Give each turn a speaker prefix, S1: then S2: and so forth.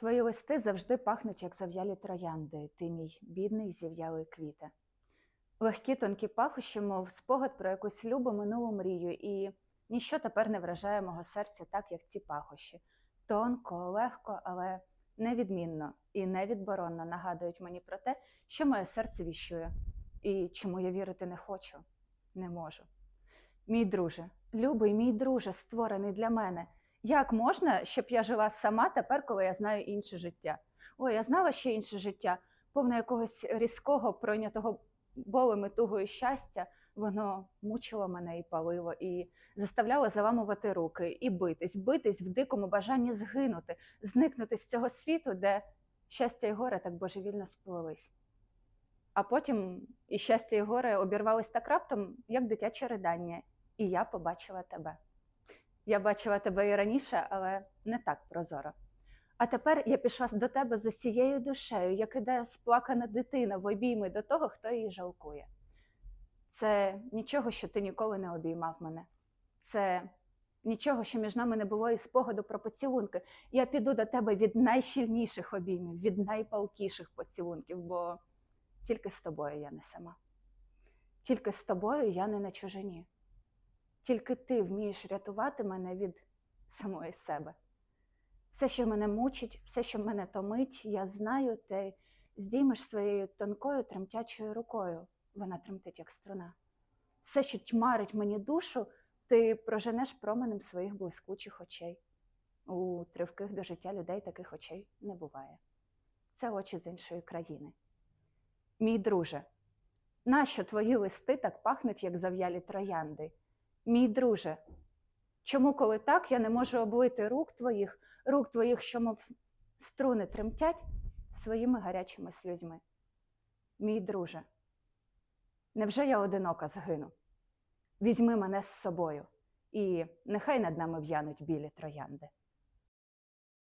S1: Твої листи завжди пахнуть, як зав'ялі троянди, ти мій бідний зів'ялий квіте. Легкі тонкі пахощі, мов спогад про якусь любу минулу мрію, і ніщо тепер не вражає мого серця так, як ці пахощі. Тонко, легко, але невідмінно і невідборонно нагадують мені про те, що моє серце віщує, і чому я вірити не хочу, не можу. Мій друже, любий мій друже, створений для мене. Як можна, щоб я жила сама тепер, коли я знаю інше життя? Ой, я знала ще інше життя, повне якогось різкого, пройнятого болем і тугою щастя. Воно мучило мене і палило, і заставляло заламувати руки, і битись, битись в дикому бажанні згинути, зникнути з цього світу, де щастя і горе так божевільно сплелись. А потім і щастя, і горе обірвались так раптом, як дитяче ридання, і я побачила тебе. Я бачила тебе і раніше, але не так прозоро. А тепер я пішла до тебе з усією душею, як іде сплакана дитина в обійми до того, хто її жалкує. Це нічого, що ти ніколи не обіймав мене. Це нічого, що між нами не було і спогаду про поцілунки. Я піду до тебе від найщільніших обіймів, від найпалкіших поцілунків, бо тільки з тобою я не сама. Тільки з тобою я не на чужині. Тільки ти вмієш рятувати мене від самої себе. Все, що мене мучить, все, що мене томить, я знаю, ти здіймеш своєю тонкою тремтячою рукою. Вона тремтить, як струна. Все, що тьмарить мені душу, ти проженеш променем своїх блискучих очей. У тривких до життя людей таких очей не буває. Це очі з іншої країни. Мій друже, нащо твої листи так пахнуть, як зав'ялі троянди? Мій друже, чому, коли так, я не можу облити рук твоїх, рук твоїх, що, мов струни тремтять своїми гарячими сльозьми? Мій друже, невже я одинока згину? Візьми мене з собою, і нехай над нами в'януть білі троянди.